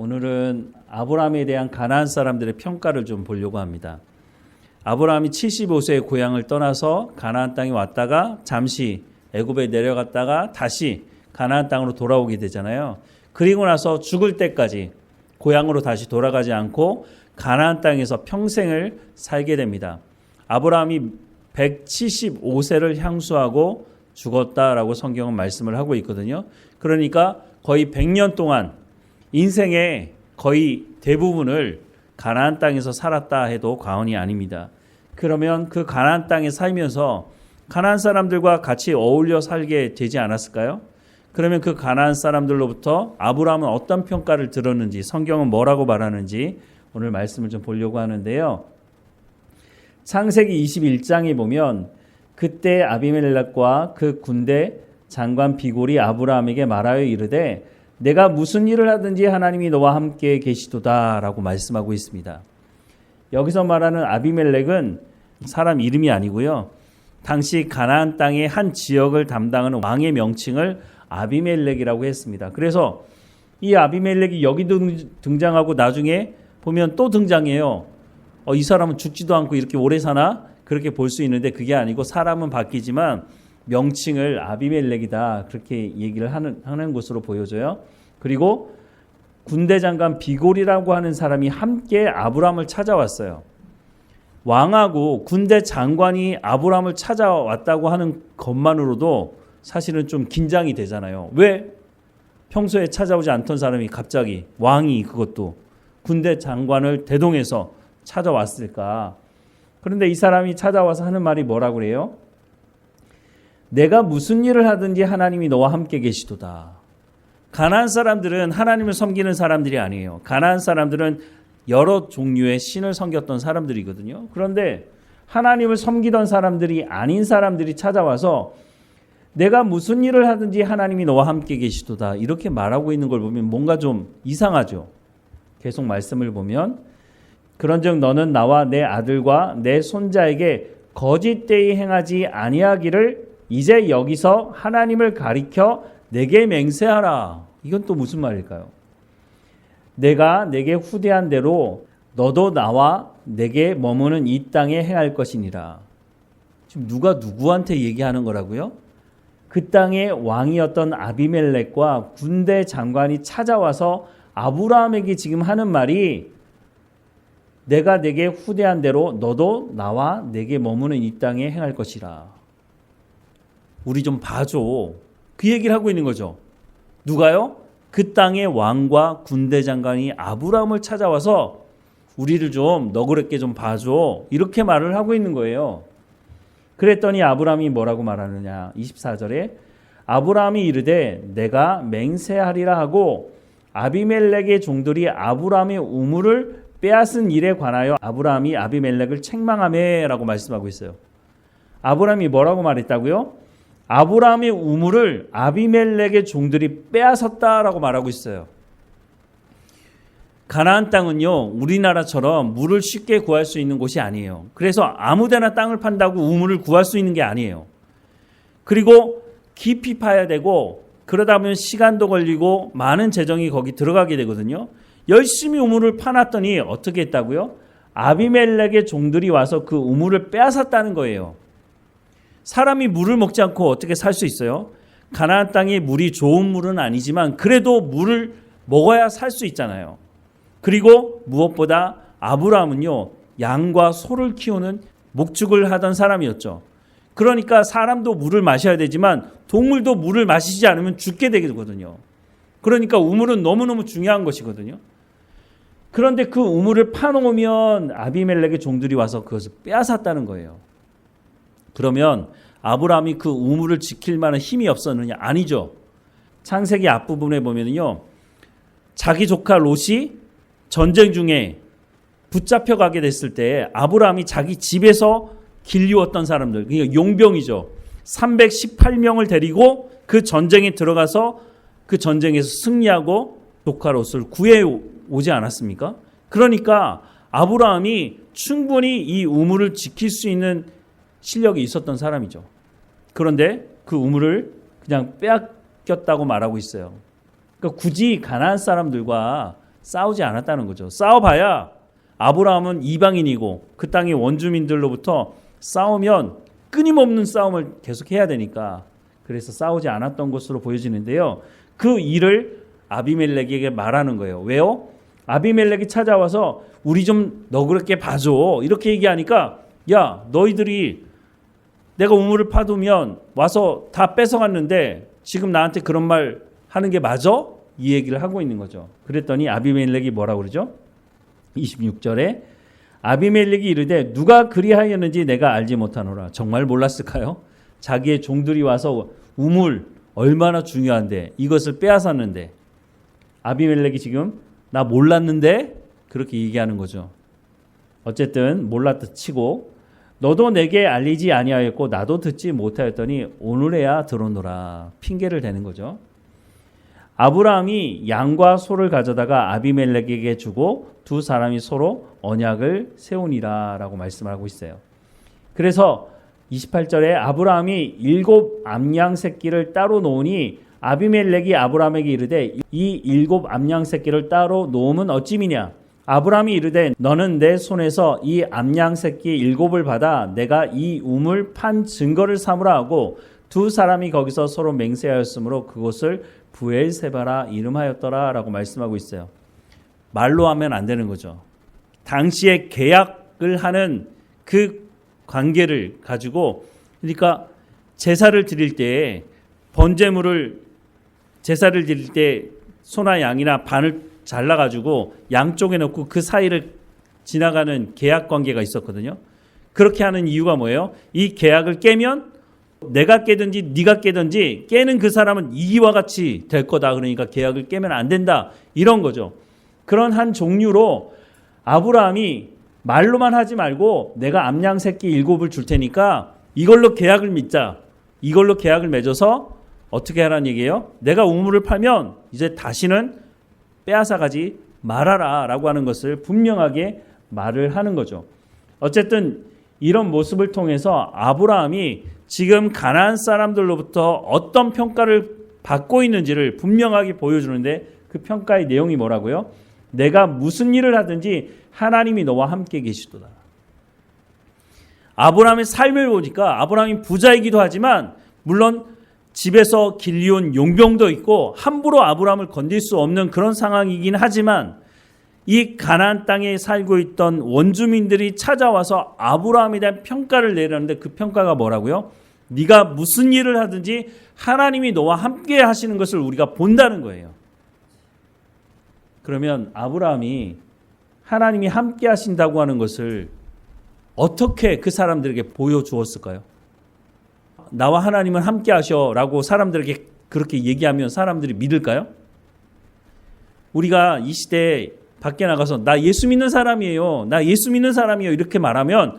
오늘은 아브라함에 대한 가나안 사람들의 평가를 좀 보려고 합니다. 아브라함이 75세의 고향을 떠나서 가나안 땅에 왔다가 잠시 애굽에 내려갔다가 다시 가나안 땅으로 돌아오게 되잖아요. 그리고 나서 죽을 때까지 고향으로 다시 돌아가지 않고 가나안 땅에서 평생을 살게 됩니다. 아브라함이 175세를 향수하고 죽었다라고 성경은 말씀을 하고 있거든요. 그러니까 거의 100년 동안 인생의 거의 대부분을 가나안 땅에서 살았다 해도 과언이 아닙니다. 그러면 그 가나안 땅에 살면서 가나안 사람들과 같이 어울려 살게 되지 않았을까요? 그러면 그 가나안 사람들로부터 아브라함은 어떤 평가를 들었는지 성경은 뭐라고 말하는지 오늘 말씀을 좀 보려고 하는데요. 창세기 21장에 보면 그때 아비멜렉과 그 군대 장관 비골이 아브라함에게 말하여 이르되 내가 무슨 일을 하든지 하나님이 너와 함께 계시도다라고 말씀하고 있습니다. 여기서 말하는 아비멜렉은 사람 이름이 아니고요. 당시 가나안 땅의 한 지역을 담당하는 왕의 명칭을 아비멜렉이라고 했습니다. 그래서 이 아비멜렉이 여기도 등장하고 나중에 보면 또 등장해요. 어, 이 사람은 죽지도 않고 이렇게 오래 사나? 그렇게 볼 수 있는데 그게 아니고 사람은 바뀌지만 명칭을 아비멜렉이다. 그렇게 얘기를 하는, 하는 것으로 보여져요. 그리고 군대 장관 비골이라고 하는 사람이 함께 아브라함을 찾아왔어요. 왕하고 군대 장관이 아브라함을 찾아왔다고 하는 것만으로도 사실은 좀 긴장이 되잖아요. 왜 평소에 찾아오지 않던 사람이 갑자기 왕이 그것도 군대 장관을 대동해서 찾아왔을까? 그런데 이 사람이 찾아와서 하는 말이 뭐라고 그래요? 내가 무슨 일을 하든지 하나님이 너와 함께 계시도다. 가나안 사람들은 하나님을 섬기는 사람들이 아니에요. 가나안 사람들은 여러 종류의 신을 섬겼던 사람들이거든요. 그런데 하나님을 섬기던 사람들이 아닌 사람들이 찾아와서 내가 무슨 일을 하든지 하나님이 너와 함께 계시도다. 이렇게 말하고 있는 걸 보면 뭔가 좀 이상하죠. 계속 말씀을 보면 그런즉 너는 나와 내 아들과 내 손자에게 거짓되이 행하지 아니하기를 이제 여기서 하나님을 가리켜 내게 맹세하라. 이건 또 무슨 말일까요? 내가 내게 후대한 대로 너도 나와 내게 머무는 이 땅에 행할 것이니라. 지금 누가 누구한테 얘기하는 거라고요? 그 땅의 왕이었던 아비멜렉과 군대 장관이 찾아와서 아브라함에게 지금 하는 말이 내가 내게 후대한 대로 너도 나와 내게 머무는 이 땅에 행할 것이라. 우리 좀 봐줘. 그 얘기를 하고 있는 거죠. 누가요? 그 땅의 왕과 군대 장관이 아브라함을 찾아와서 우리를 좀 너그럽게 좀 봐줘. 이렇게 말을 하고 있는 거예요. 그랬더니 아브라함이 뭐라고 말하느냐. 24절에 아브라함이 이르되 내가 맹세하리라 하고 아비멜렉의 종들이 아브라함의 우물을 빼앗은 일에 관하여 아브라함이 아비멜렉을 책망하매라고 말씀하고 있어요. 아브라함이 뭐라고 말했다고요? 아브라함의 우물을 아비멜렉의 종들이 빼앗았다라고 말하고 있어요. 가나안 땅은요, 우리나라처럼 물을 쉽게 구할 수 있는 곳이 아니에요. 그래서 아무데나 땅을 판다고 우물을 구할 수 있는 게 아니에요. 그리고 깊이 파야 되고 그러다 보면 시간도 걸리고 많은 재정이 거기 들어가게 되거든요. 열심히 우물을 파놨더니 어떻게 했다고요? 아비멜렉의 종들이 와서 그 우물을 빼앗았다는 거예요. 사람이 물을 먹지 않고 어떻게 살 수 있어요? 가나안 땅에 물이 좋은 물은 아니지만 그래도 물을 먹어야 살 수 있잖아요. 그리고 무엇보다 아브라함은요 양과 소를 키우는 목축을 하던 사람이었죠. 그러니까 사람도 물을 마셔야 되지만 동물도 물을 마시지 않으면 죽게 되거든요. 그러니까 우물은 너무너무 중요한 것이거든요. 그런데 그 우물을 파놓으면 아비멜렉의 종들이 와서 그것을 빼앗았다는 거예요. 그러면 아브라함이 그 우물을 지킬 만한 힘이 없었느냐? 아니죠. 창세기 앞부분에 보면요. 자기 조카 롯이 전쟁 중에 붙잡혀 가게 됐을 때 아브라함이 자기 집에서 길리웠던 사람들, 그러니까 용병이죠. 318명을 데리고 그 전쟁에 들어가서 그 전쟁에서 승리하고 조카 롯을 구해 오지 않았습니까? 그러니까 아브라함이 충분히 이 우물을 지킬 수 있는 실력이 있었던 사람이죠. 그런데 그 우물을 그냥 빼앗겼다고 말하고 있어요. 그러니까 굳이 가나안 사람들과 싸우지 않았다는 거죠. 싸워봐야 아브라함은 이방인이고 그 땅의 원주민들로부터 싸우면 끊임없는 싸움을 계속 해야 되니까 그래서 싸우지 않았던 것으로 보여지는데요. 그 일을 아비멜렉에게 말하는 거예요. 왜요? 아비멜렉이 찾아와서 우리 좀 너그럽게 봐줘 이렇게 얘기하니까 야 너희들이 내가 우물을 파두면 와서 다 뺏어갔는데 지금 나한테 그런 말 하는 게 맞아? 이 얘기를 하고 있는 거죠. 그랬더니 아비멜렉이 뭐라고 그러죠? 26절에 아비멜렉이 이르되 누가 그리하였는지 내가 알지 못하노라. 정말 몰랐을까요? 자기의 종들이 와서 우물 얼마나 중요한데 이것을 빼앗았는데 아비멜렉이 지금 나 몰랐는데 그렇게 얘기하는 거죠. 어쨌든 몰랐다 치고 너도 내게 알리지 아니하였고 나도 듣지 못하였더니 오늘에야 들어오노라 핑계를 대는 거죠. 아브라함이 양과 소를 가져다가 아비멜렉에게 주고 두 사람이 서로 언약을 세우니라라고 말씀하고 있어요. 그래서 28절에 아브라함이 일곱 암양 새끼를 따로 놓으니 아비멜렉이 아브라함에게 이르되 이 일곱 암양 새끼를 따로 놓으면 어찌미냐 아브라함이 이르되 너는 내 손에서 이 암양 새끼 일곱을 받아 내가 이 우물 판 증거를 삼으라 하고 두 사람이 거기서 서로 맹세하였으므로 그곳을 부엘세바라 이름하였더라라고 말씀하고 있어요. 말로 하면 안 되는 거죠. 당시에 계약을 하는 그 관계를 가지고 그러니까 제사를 드릴 때 번제물을 제사를 드릴 때 소나 양이나 반을 잘라 가지고 양쪽에 넣고 그 사이를 지나가는 계약 관계가 있었거든요. 그렇게 하는 이유가 뭐예요? 이 계약을 깨면 내가 깨든지 네가 깨든지 깨는 그 사람은 이와 같이 될 거다. 그러니까 계약을 깨면 안 된다. 이런 거죠. 그런 한 종류로 아브라함이 말로만 하지 말고 내가 암양 새끼 일곱을 줄 테니까 이걸로 계약을 맺자. 이걸로 계약을 맺어서 어떻게 하라는 얘기예요? 내가 우물을 팔면 이제 다시는 빼앗아가지 말아라 라고 하는 것을 분명하게 말을 하는 거죠. 어쨌든 이런 모습을 통해서 아브라함이 지금 가나안 사람들로부터 어떤 평가를 받고 있는지를 분명하게 보여주는데 그 평가의 내용이 뭐라고요? 내가 무슨 일을 하든지 하나님이 너와 함께 계시도다. 아브라함의 삶을 보니까 아브라함이 부자이기도 하지만 물론 집에서 길리온 용병도 있고 함부로 아브라함을 건들 수 없는 그런 상황이긴 하지만 이 가나안 땅에 살고 있던 원주민들이 찾아와서 아브라함에 대한 평가를 내렸는데 그 평가가 뭐라고요? 네가 무슨 일을 하든지 하나님이 너와 함께 하시는 것을 우리가 본다는 거예요. 그러면 아브라함이 하나님이 함께 하신다고 하는 것을 어떻게 그 사람들에게 보여주었을까요? 나와 하나님은 함께 하셔라고 사람들에게 그렇게 얘기하면 사람들이 믿을까요? 우리가 이 시대에 밖에 나가서 나 예수 믿는 사람이에요. 나 예수 믿는 사람이에요. 이렇게 말하면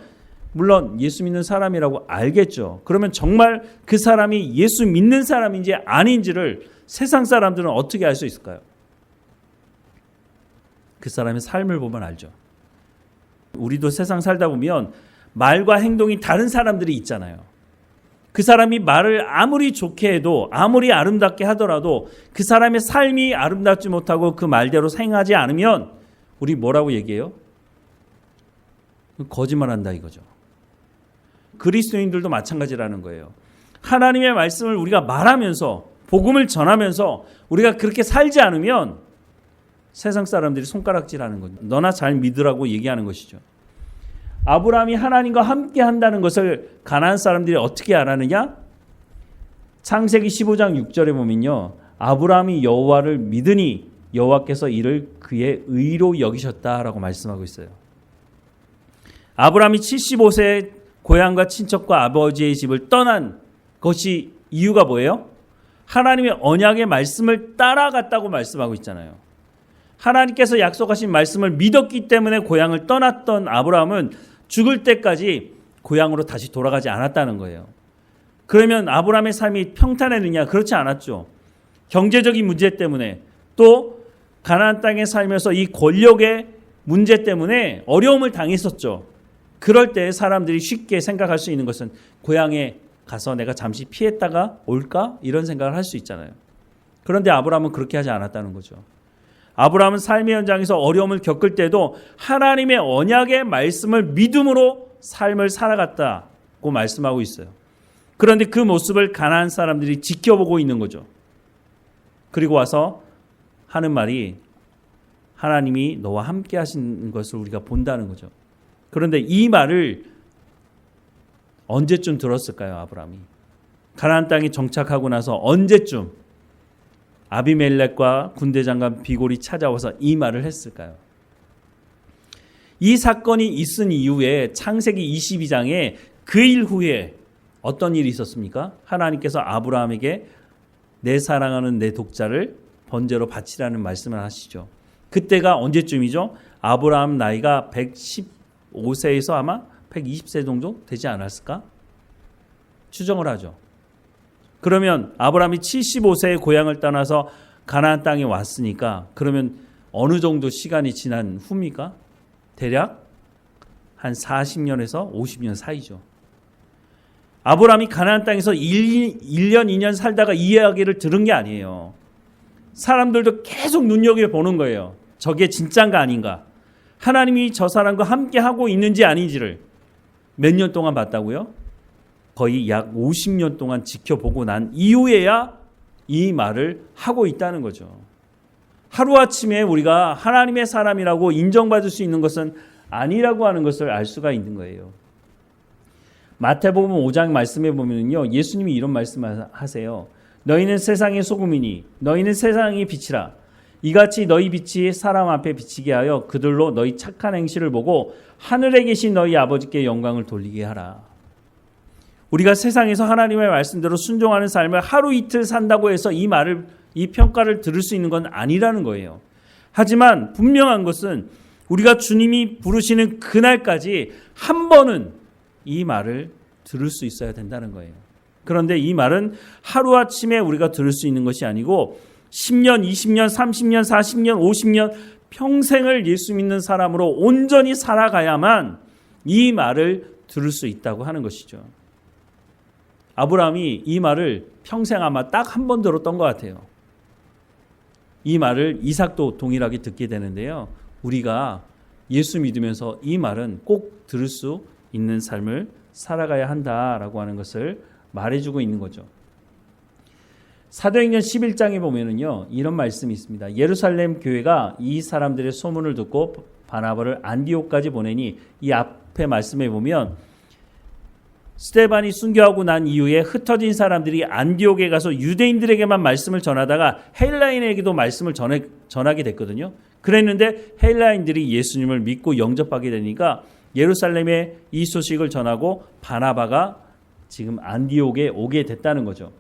물론 예수 믿는 사람이라고 알겠죠. 그러면 정말 그 사람이 예수 믿는 사람인지 아닌지를 세상 사람들은 어떻게 알 수 있을까요? 그 사람의 삶을 보면 알죠. 우리도 세상 살다 보면 말과 행동이 다른 사람들이 있잖아요. 그 사람이 말을 아무리 좋게 해도 아무리 아름답게 하더라도 그 사람의 삶이 아름답지 못하고 그 말대로 행하지 않으면 우리 뭐라고 얘기해요? 거짓말한다 이거죠. 그리스도인들도 마찬가지라는 거예요. 하나님의 말씀을 우리가 말하면서 복음을 전하면서 우리가 그렇게 살지 않으면 세상 사람들이 손가락질하는 거죠. 너나 잘 믿으라고 얘기하는 것이죠. 아브라함이 하나님과 함께 한다는 것을 가나안 사람들이 어떻게 알았느냐? 창세기 15장 6절에 보면요. 아브라함이 여호와를 믿으니 여호와께서 이를 그의 의로 여기셨다라고 말씀하고 있어요. 아브라함이 75세 고향과 친척과 아버지의 집을 떠난 것이 이유가 뭐예요? 하나님의 언약의 말씀을 따라갔다고 말씀하고 있잖아요. 하나님께서 약속하신 말씀을 믿었기 때문에 고향을 떠났던 아브라함은 죽을 때까지 고향으로 다시 돌아가지 않았다는 거예요. 그러면 아브라함의 삶이 평탄했느냐? 그렇지 않았죠. 경제적인 문제 때문에 또 가나안 땅에 살면서 이 권력의 문제 때문에 어려움을 당했었죠. 그럴 때 사람들이 쉽게 생각할 수 있는 것은 고향에 가서 내가 잠시 피했다가 올까? 이런 생각을 할 수 있잖아요. 그런데 아브라함은 그렇게 하지 않았다는 거죠. 아브라함은 삶의 현장에서 어려움을 겪을 때도 하나님의 언약의 말씀을 믿음으로 삶을 살아갔다고 말씀하고 있어요. 그런데 그 모습을 가난한 사람들이 지켜보고 있는 거죠. 그리고 와서 하는 말이 하나님이 너와 함께 하신 것을 우리가 본다는 거죠. 그런데 이 말을 언제쯤 들었을까요, 아브라함이? 가나안 땅에 정착하고 나서 언제쯤 아비멜렉과 군대 장관 비골이 찾아와서 이 말을 했을까요? 이 사건이 있은 이후에 창세기 22장에 그 일 후에 어떤 일이 있었습니까? 하나님께서 아브라함에게 내 사랑하는 내 독자를 번제로 바치라는 말씀을 하시죠. 그때가 언제쯤이죠? 아브라함 나이가 115세에서 아마 120세 정도 되지 않았을까? 추정을 하죠. 그러면 아브라함이 75세의 고향을 떠나서 가나안 땅에 왔으니까 그러면 어느 정도 시간이 지난 후입니까? 대략 한 40년에서 50년 사이죠. 아브라함이 가나안 땅에서 1, 1년, 2년 살다가 이 이야기를 들은 게 아니에요. 사람들도 계속 눈여겨보는 거예요. 저게 진짠가 아닌가. 하나님이 저 사람과 함께 하고 있는지 아닌지를 몇 년 동안 봤다고요? 거의 약 50년 동안 지켜보고 난 이후에야 이 말을 하고 있다는 거죠. 하루아침에 우리가 하나님의 사람이라고 인정받을 수 있는 것은 아니라고 하는 것을 알 수가 있는 거예요. 마태복음 5장 말씀에 보면요. 예수님이 이런 말씀을 하세요. 너희는 세상의 소금이니 너희는 세상의 빛이라. 이같이 너희 빛이 사람 앞에 비치게 하여 그들로 너희 착한 행실을 보고 하늘에 계신 너희 아버지께 영광을 돌리게 하라. 우리가 세상에서 하나님의 말씀대로 순종하는 삶을 하루 이틀 산다고 해서 이 말을 이 평가를 들을 수 있는 건 아니라는 거예요. 하지만 분명한 것은 우리가 주님이 부르시는 그날까지 한 번은 이 말을 들을 수 있어야 된다는 거예요. 그런데 이 말은 하루아침에 우리가 들을 수 있는 것이 아니고 10년, 20년, 30년, 40년, 50년 평생을 예수 믿는 사람으로 온전히 살아가야만 이 말을 들을 수 있다고 하는 것이죠. 아브라함이 이 말을 평생 아마 딱 한 번 들었던 것 같아요. 이 말을 이삭도 동일하게 듣게 되는데요. 우리가 예수 믿으면서 이 말은 꼭 들을 수 있는 삶을 살아가야 한다라고 하는 것을 말해주고 있는 거죠. 사도행전 11장에 보면은요 이런 말씀이 있습니다. 예루살렘 교회가 이 사람들의 소문을 듣고 바나바를 안디옥까지 보내니 이 앞에 말씀에 보면 스테반이 순교하고 난 이후에 흩어진 사람들이 안디옥에 가서 유대인들에게만 말씀을 전하다가 헬라인에게도 말씀을 전해, 전하게 됐거든요. 그랬는데 헬라인들이 예수님을 믿고 영접하게 되니까 예루살렘에 이 소식을 전하고 바나바가 지금 안디옥에 오게 됐다는 거죠.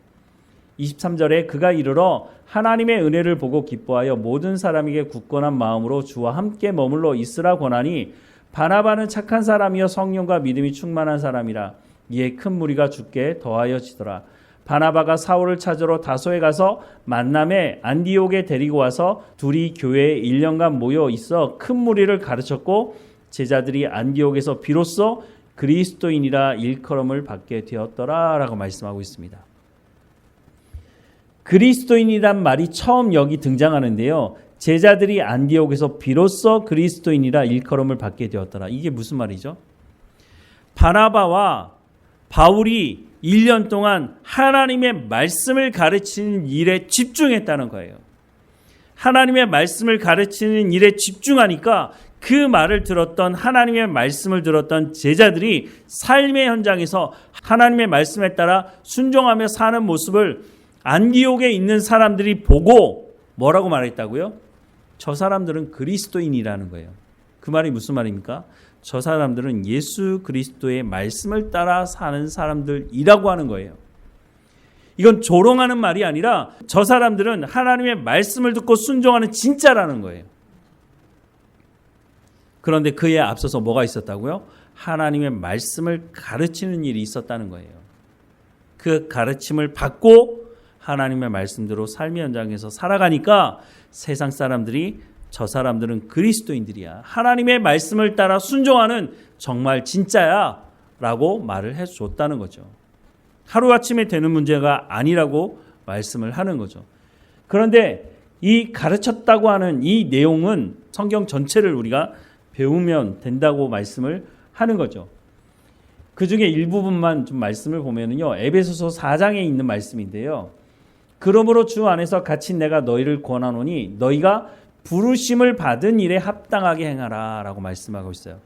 23절에 그가 이르러 하나님의 은혜를 보고 기뻐하여 모든 사람에게 굳건한 마음으로 주와 함께 머물러 있으라 권하니 바나바는 착한 사람이여 성령과 믿음이 충만한 사람이라 이에 큰 무리가 죽게 더하여지더라. 바나바가 사울을 찾으러 다소에 가서 만남에 안디옥에 데리고 와서 둘이 교회에 1년간 모여 있어 큰 무리를 가르쳤고 제자들이 안디옥에서 비로소 그리스도인이라 일컬음을 받게 되었더라라고 말씀하고 있습니다. 그리스도인이란 말이 처음 여기 등장하는데요. 제자들이 안디옥에서 비로소 그리스도인이라 일컬음을 받게 되었더라. 이게 무슨 말이죠? 바나바와 바울이 1년 동안 하나님의 말씀을 가르치는 일에 집중했다는 거예요. 하나님의 말씀을 가르치는 일에 집중하니까 그 말을 들었던 하나님의 말씀을 들었던 제자들이 삶의 현장에서 하나님의 말씀에 따라 순종하며 사는 모습을 안디옥에 있는 사람들이 보고 뭐라고 말했다고요? 저 사람들은 그리스도인이라는 거예요. 그 말이 무슨 말입니까? 저 사람들은 예수 그리스도의 말씀을 따라 사는 사람들이라고 하는 거예요. 이건 조롱하는 말이 아니라 저 사람들은 하나님의 말씀을 듣고 순종하는 진짜라는 거예요. 그런데 그에 앞서서 뭐가 있었다고요? 하나님의 말씀을 가르치는 일이 있었다는 거예요. 그 가르침을 받고 하나님의 말씀대로 삶의 현장에서 살아가니까 세상 사람들이 저 사람들은 그리스도인들이야. 하나님의 말씀을 따라 순종하는 정말 진짜야. 라고 말을 해 줬다는 거죠. 하루아침에 되는 문제가 아니라고 말씀을 하는 거죠. 그런데 이 가르쳤다고 하는 이 내용은 성경 전체를 우리가 배우면 된다고 말씀을 하는 거죠. 그 중에 일부분만 좀 말씀을 보면은요. 에베소서 4장에 있는 말씀인데요. 그러므로 주 안에서 갇힌 내가 너희를 권하노니 너희가 부르심을 받은 일에 합당하게 행하라라고 말씀하고 있어요.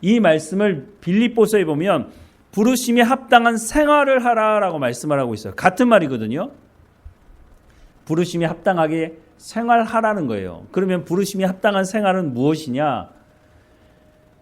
이 말씀을 빌립보서에 보면 부르심에 합당한 생활을 하라라고 말씀을 하고 있어요. 같은 말이거든요. 부르심에 합당하게 생활하라는 거예요. 그러면 부르심에 합당한 생활은 무엇이냐?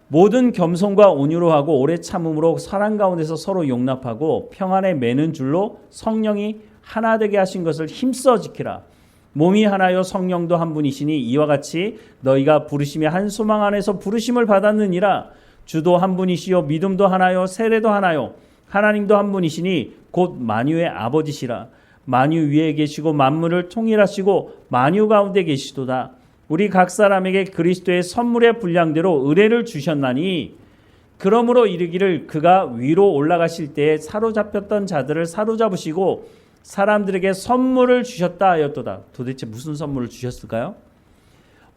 모든 겸손과 온유로 하고 오래 참음으로 사랑 가운데서 서로 용납하고 평안에 매는 줄로 성령이 하나 되게 하신 것을 힘써 지키라. 몸이 하나요 성령도 한 분이시니 이와 같이 너희가 부르심의 한 소망 안에서 부르심을 받았느니라. 주도 한 분이시요 믿음도 하나요 세례도 하나요 하나님도 한 분이시니 곧 만유의 아버지시라. 만유 위에 계시고 만물을 통일하시고 만유 가운데 계시도다. 우리 각 사람에게 그리스도의 선물의 분량대로 의뢰를 주셨나니 그러므로 이르기를 그가 위로 올라가실 때에 사로잡혔던 자들을 사로잡으시고 사람들에게 선물을 주셨다 하였도다. 도대체 무슨 선물을 주셨을까요?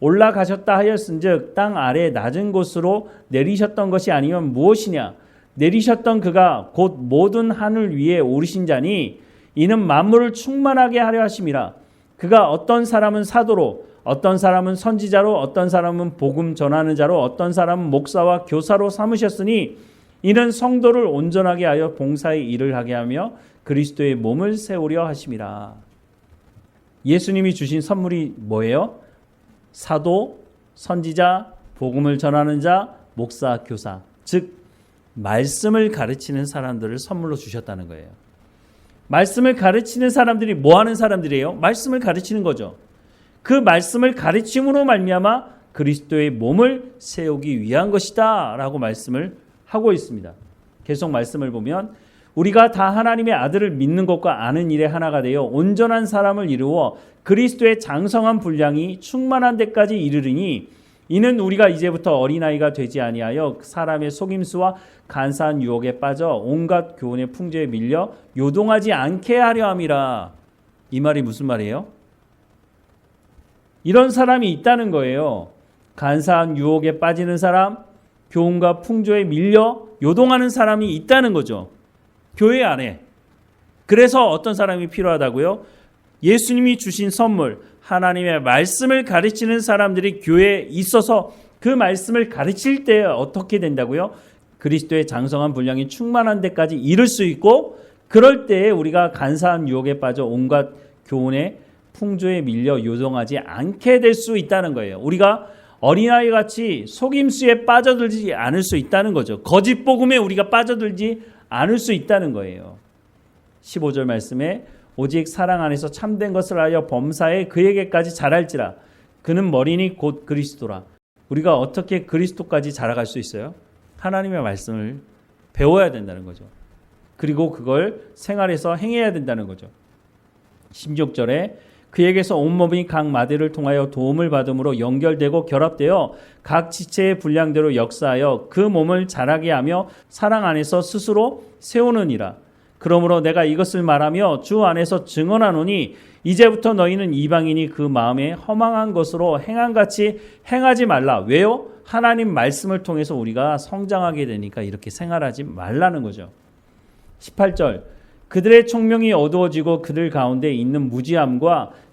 올라가셨다 하였은즉 땅 아래 낮은 곳으로 내리셨던 것이 아니면 무엇이냐? 내리셨던 그가 곧 모든 하늘 위에 오르신 자니 이는 만물을 충만하게 하려 하심이라. 그가 어떤 사람은 사도로 어떤 사람은 선지자로 어떤 사람은 복음 전하는 자로 어떤 사람은 목사와 교사로 삼으셨으니 이는 성도를 온전하게 하여 봉사의 일을 하게 하며 그리스도의 몸을 세우려 하심이라. 예수님이 주신 선물이 뭐예요? 사도, 선지자, 복음을 전하는 자, 목사, 교사. 즉 말씀을 가르치는 사람들을 선물로 주셨다는 거예요. 말씀을 가르치는 사람들이 뭐 하는 사람들이에요? 말씀을 가르치는 거죠. 그 말씀을 가르침으로 말미암아 그리스도의 몸을 세우기 위한 것이다라고 말씀을 하고 있습니다. 계속 말씀을 보면 우리가 다 하나님의 아들을 믿는 것과 아는 일에 하나가 되어 온전한 사람을 이루어 그리스도의 장성한 분량이 충만한 데까지 이르르니 이는 우리가 이제부터 어린아이가 되지 아니하여 사람의 속임수와 간사한 유혹에 빠져 온갖 교훈의 풍조에 밀려 요동하지 않게 하려 함이라. 이 말이 무슨 말이에요? 이런 사람이 있다는 거예요. 간사한 유혹에 빠지는 사람, 교훈과 풍조에 밀려 요동하는 사람이 있다는 거죠. 교회 안에. 그래서 어떤 사람이 필요하다고요? 예수님이 주신 선물, 하나님의 말씀을 가르치는 사람들이 교회에 있어서 그 말씀을 가르칠 때 어떻게 된다고요? 그리스도의 장성한 분량이 충만한 데까지 이를 수 있고 그럴 때에 우리가 간사한 유혹에 빠져 온갖 교훈의 풍조에 밀려 요동하지 않게 될 수 있다는 거예요. 우리가 어린아이 같이 속임수에 빠져들지 않을 수 있다는 거죠. 거짓 복음에 우리가 빠져들지 않을 수 있다는 거예요. 15절 말씀에 오직 사랑 안에서 참된 것을 하여 범사에 그에게까지 자랄지라 그는 머리니 곧 그리스도라. 우리가 어떻게 그리스도까지 자라갈 수 있어요? 하나님의 말씀을 배워야 된다는 거죠. 그리고 그걸 생활에서 행해야 된다는 거죠. 16절에 그에게서 온몸이 각 마디를 통하여 도움을 받음으로 연결되고 결합되어 각 지체의 분량대로 역사하여 그 몸을 자라게 하며 사랑 안에서 스스로 세우느니라. 그러므로 내가 이것을 말하며 주 안에서 증언하노니 이제부터 너희는 이방인이 그 마음에 허망한 것으로 행한같이 행하지 말라. 왜요? 하나님 말씀을 통해서 우리가 성장하게 되니까 이렇게 생활하지 말라는 거죠. 18절 그들의 총명이 어두워지고 그들 가운데 있는 무지함과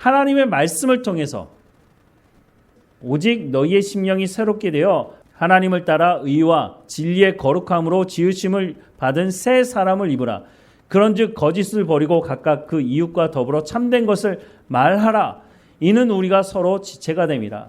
하나님의 말씀을 통해서 오직 너희의 심령이 새롭게 되어 하나님을 따라 의와 진리의 거룩함으로 지으심을 받은 새 사람을 입으라. 그런즉 거짓을 버리고 각각 그 이웃과 더불어 참된 것을 말하라. 이는 우리가 서로 지체가 됨이라.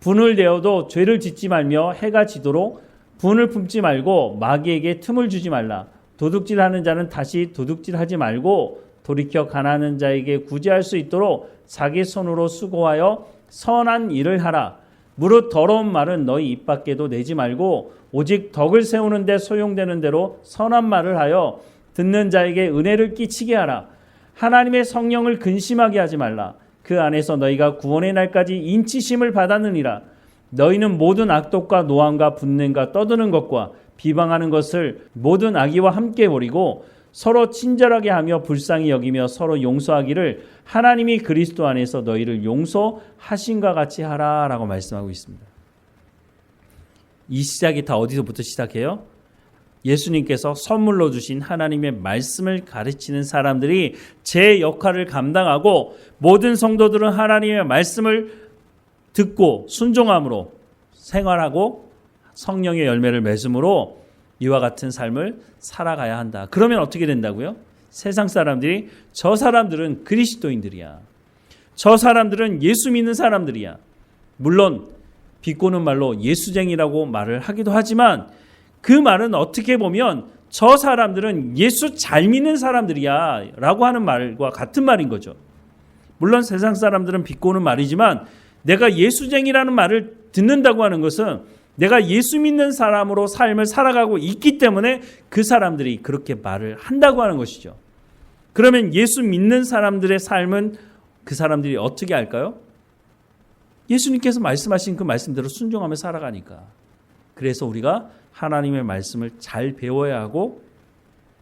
분을 내어도 죄를 짓지 말며 해가 지도록 분을 품지 말고 마귀에게 틈을 주지 말라. 도둑질하는 자는 다시 도둑질하지 말고 돌이켜 가난한 자에게 구제할 수 있도록 자기 손으로 수고하여 선한 일을 하라. 무릇 더러운 말은 너희 입 밖에도 내지 말고 오직 덕을 세우는데 소용되는 대로 선한 말을 하여 듣는 자에게 은혜를 끼치게 하라. 하나님의 성령을 근심하게 하지 말라. 그 안에서 너희가 구원의 날까지 인치심을 받았느니라. 너희는 모든 악독과 노함과 분냄과 떠드는 것과 비방하는 것을 모든 악의와 함께 버리고 서로 친절하게 하며 불쌍히 여기며 서로 용서하기를 하나님이 그리스도 안에서 너희를 용서하신과 같이 하라라고 말씀하고 있습니다. 이 시작이 다 어디서부터 시작해요? 예수님께서 선물로 주신 하나님의 말씀을 가르치는 사람들이 제 역할을 감당하고 모든 성도들은 하나님의 말씀을 듣고 순종함으로 생활하고 성령의 열매를 맺음으로 이와 같은 삶을 살아가야 한다. 그러면 어떻게 된다고요? 세상 사람들이 저 사람들은 그리스도인들이야. 저 사람들은 예수 믿는 사람들이야. 물론 비꼬는 말로 예수쟁이라고 말을 하기도 하지만 그 말은 어떻게 보면 저 사람들은 예수 잘 믿는 사람들이야 라고 하는 말과 같은 말인 거죠. 물론 세상 사람들은 비꼬는 말이지만 내가 예수쟁이라는 말을 듣는다고 하는 것은 내가 예수 믿는 사람으로 삶을 살아가고 있기 때문에 그 사람들이 그렇게 말을 한다고 하는 것이죠. 그러면 예수 믿는 사람들의 삶은 그 사람들이 어떻게 할까요? 예수님께서 말씀하신 그 말씀대로 순종하며 살아가니까. 그래서 우리가 하나님의 말씀을 잘 배워야 하고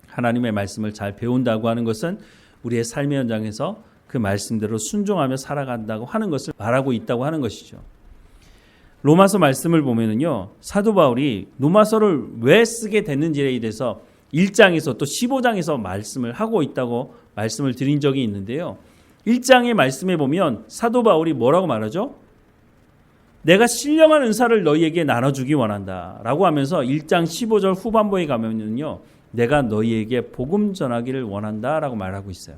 하나님의 말씀을 잘 배운다고 하는 것은 우리의 삶의 현장에서 그 말씀대로 순종하며 살아간다고 하는 것을 말하고 있다고 하는 것이죠. 로마서 말씀을 보면은요. 사도 바울이 로마서를 왜 쓰게 됐는지에 대해서 1장에서 또 15장에서 말씀을 하고 있다고 말씀을 드린 적이 있는데요. 1장의 말씀에 보면 사도 바울이 뭐라고 말하죠? 내가 신령한 은사를 너희에게 나눠주기 원한다. 라고 하면서 1장 15절 후반부에 가면은요. 내가 너희에게 복음 전하기를 원한다. 라고 말하고 있어요.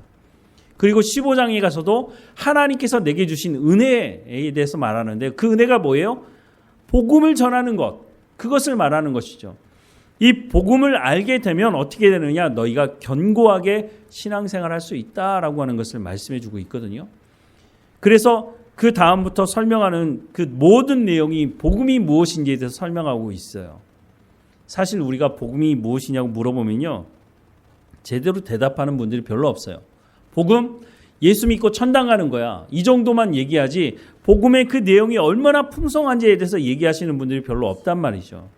그리고 15장에 가서도 하나님께서 내게 주신 은혜에 대해서 말하는데 그 은혜가 뭐예요? 복음을 전하는 것. 그것을 말하는 것이죠. 이 복음을 알게 되면 어떻게 되느냐? 너희가 견고하게 신앙생활 할수 있다라고 하는 것을 말씀해 주고 있거든요. 그래서 그 다음부터 설명하는 그 모든 내용이 복음이 무엇인지에 대해서 설명하고 있어요. 사실 우리가 복음이 무엇이냐고 물어보면요. 제대로 대답하는 분들이 별로 없어요. 복음 예수 믿고 천당 가는 거야. 이 정도만 얘기하지 복음의 그 내용이 얼마나 풍성한지에 대해서 얘기하시는 분들이 별로 없단 말이죠.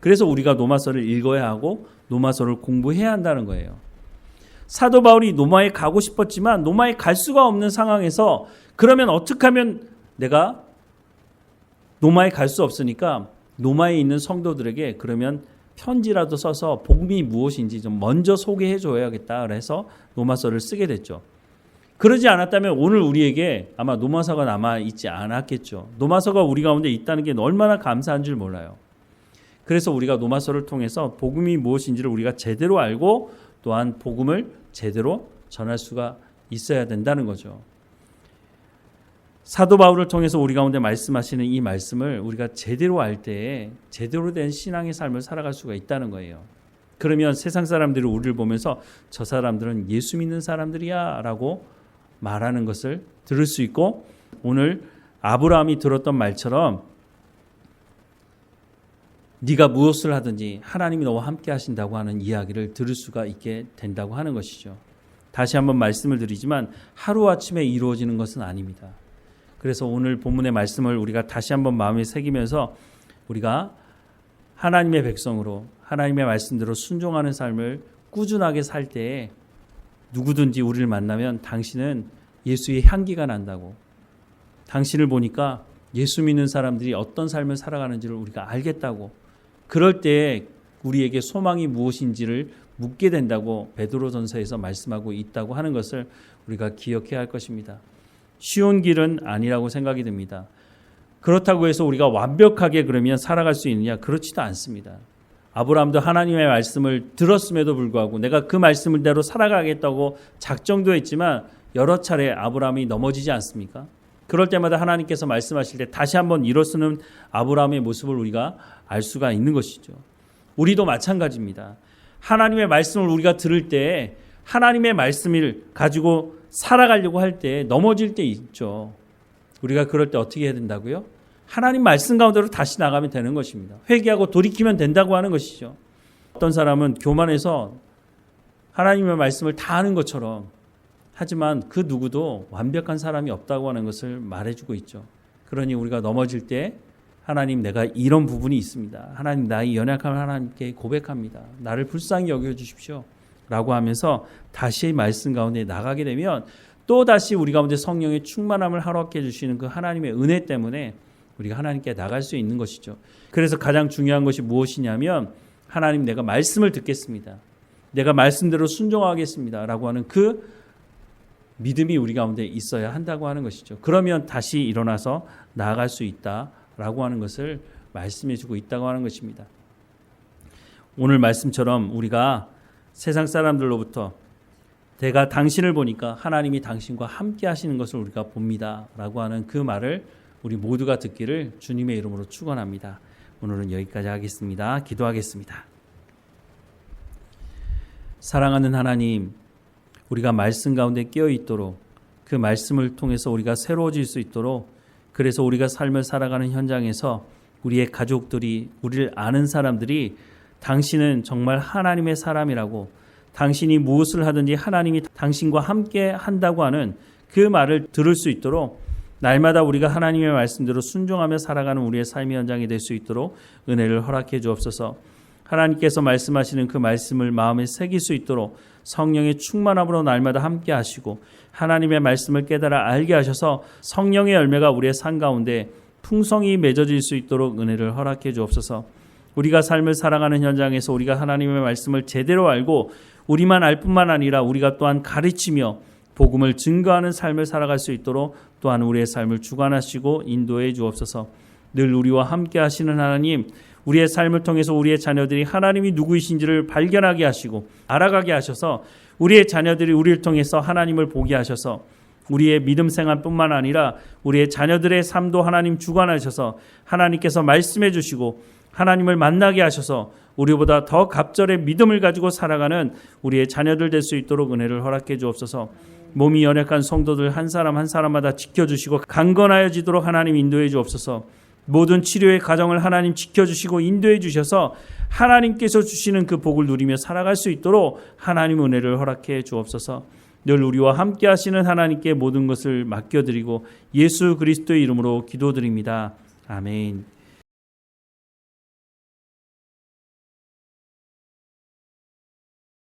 그래서 우리가 노마서를 읽어야 하고 노마서를 공부해야 한다는 거예요. 사도 바울이 노마에 가고 싶었지만 노마에 갈 수가 없는 상황에서 그러면 어떻게 하면 내가 노마에 갈 수 없으니까 노마에 있는 성도들에게 그러면 편지라도 써서 복음이 무엇인지 좀 먼저 소개해 줘야겠다 그래서 노마서를 쓰게 됐죠. 그러지 않았다면 오늘 우리에게 아마 노마서가 남아 있지 않았겠죠. 노마서가 우리 가운데 있다는 게 얼마나 감사한 줄 몰라요. 그래서 우리가 노마서를 통해서 복음이 무엇인지를 우리가 제대로 알고 또한 복음을 제대로 전할 수가 있어야 된다는 거죠. 사도 바울을 통해서 우리 가운데 말씀하시는 이 말씀을 우리가 제대로 알 때에 제대로 된 신앙의 삶을 살아갈 수가 있다는 거예요. 그러면 세상 사람들이 우리를 보면서 저 사람들은 예수 믿는 사람들이야 라고 말하는 것을 들을 수 있고 오늘 아브라함이 들었던 말처럼 네가 무엇을 하든지 하나님이 너와 함께 하신다고 하는 이야기를 들을 수가 있게 된다고 하는 것이죠. 다시 한번 말씀을 드리지만 하루아침에 이루어지는 것은 아닙니다. 그래서 오늘 본문의 말씀을 우리가 다시 한번 마음에 새기면서 우리가 하나님의 백성으로 하나님의 말씀대로 순종하는 삶을 꾸준하게 살 때에 누구든지 우리를 만나면 당신은 예수의 향기가 난다고 당신을 보니까 예수 믿는 사람들이 어떤 삶을 살아가는지를 우리가 알겠다고 그럴 때 우리에게 소망이 무엇인지를 묻게 된다고 베드로전서에서 말씀하고 있다고 하는 것을 우리가 기억해야 할 것입니다. 쉬운 길은 아니라고 생각이 듭니다. 그렇다고 해서 우리가 완벽하게 그러면 살아갈 수 있느냐? 그렇지도 않습니다. 아브라함도 하나님의 말씀을 들었음에도 불구하고 내가 그 말씀을대로 살아가겠다고 작정도 했지만 여러 차례 아브라함이 넘어지지 않습니까? 그럴 때마다 하나님께서 말씀하실 때 다시 한번 일어서는 아브라함의 모습을 우리가 알 수가 있는 것이죠. 우리도 마찬가지입니다. 하나님의 말씀을 우리가 들을 때 하나님의 말씀을 가지고 살아가려고 할 때 넘어질 때 있죠. 우리가 그럴 때 어떻게 해야 된다고요? 하나님 말씀 가운데로 다시 나가면 되는 것입니다. 회개하고 돌이키면 된다고 하는 것이죠. 어떤 사람은 교만해서 하나님의 말씀을 다 아는 것처럼 하지만 그 누구도 완벽한 사람이 없다고 하는 것을 말해주고 있죠. 그러니 우리가 넘어질 때 하나님 내가 이런 부분이 있습니다. 하나님 나의 연약함을 하나님께 고백합니다. 나를 불쌍히 여겨 주십시오. 라고 하면서 다시 말씀 가운데 나가게 되면 또 다시 우리 가운데 성령의 충만함을 허락해 주시는 그 하나님의 은혜 때문에 우리가 하나님께 나갈 수 있는 것이죠. 그래서 가장 중요한 것이 무엇이냐면 하나님 내가 말씀을 듣겠습니다. 내가 말씀대로 순종하겠습니다. 라고 하는 그 믿음이 우리 가운데 있어야 한다고 하는 것이죠. 그러면 다시 일어나서 나아갈 수 있다라고 하는 것을 말씀해 주고 있다고 하는 것입니다. 오늘 말씀처럼 우리가 세상 사람들로부터 내가 당신을 보니까 하나님이 당신과 함께 하시는 것을 우리가 봅니다라고 하는 그 말을 우리 모두가 듣기를 주님의 이름으로 축원합니다. 오늘은 여기까지 하겠습니다. 기도하겠습니다. 사랑하는 하나님, 우리가 말씀 가운데 깨어 있도록 그 말씀을 통해서 우리가 새로워질 수 있도록 그래서 우리가 삶을 살아가는 현장에서 우리의 가족들이 우리를 아는 사람들이 당신은 정말 하나님의 사람이라고 당신이 무엇을 하든지 하나님이 당신과 함께 한다고 하는 그 말을 들을 수 있도록 날마다 우리가 하나님의 말씀대로 순종하며 살아가는 우리의 삶의 현장이 될 수 있도록 은혜를 허락해 주옵소서. 하나님께서 말씀하시는 그 말씀을 마음에 새길 수 있도록 성령의 충만함으로 날마다 함께 하시고 하나님의 말씀을 깨달아 알게 하셔서 성령의 열매가 우리의 삶 가운데 풍성히 맺어질 수 있도록 은혜를 허락해 주옵소서. 우리가 삶을 살아가는 현장에서 우리가 하나님의 말씀을 제대로 알고 우리만 알 뿐만 아니라 우리가 또한 가르치며 복음을 증거하는 삶을 살아갈 수 있도록 또한 우리의 삶을 주관하시고 인도해 주옵소서. 늘 우리와 함께 하시는 하나님, 우리의 삶을 통해서 우리의 자녀들이 하나님이 누구이신지를 발견하게 하시고 알아가게 하셔서 우리의 자녀들이 우리를 통해서 하나님을 보게 하셔서 우리의 믿음 생활뿐만 아니라 우리의 자녀들의 삶도 하나님 주관하셔서 하나님께서 말씀해 주시고 하나님을 만나게 하셔서 우리보다 더 갑절의 믿음을 가지고 살아가는 우리의 자녀들 될 수 있도록 은혜를 허락해 주옵소서. 몸이 연약한 성도들 한 사람 한 사람마다 지켜주시고 강건하여 지도록 하나님 인도해 주옵소서. 모든 치료의 과정을 하나님 지켜주시고 인도해 주셔서 하나님께서 주시는 그 복을 누리며 살아갈 수 있도록 하나님 은혜를 허락해 주옵소서. 늘 우리와 함께 하시는 하나님께 모든 것을 맡겨드리고 예수 그리스도의 이름으로 기도드립니다. 아멘.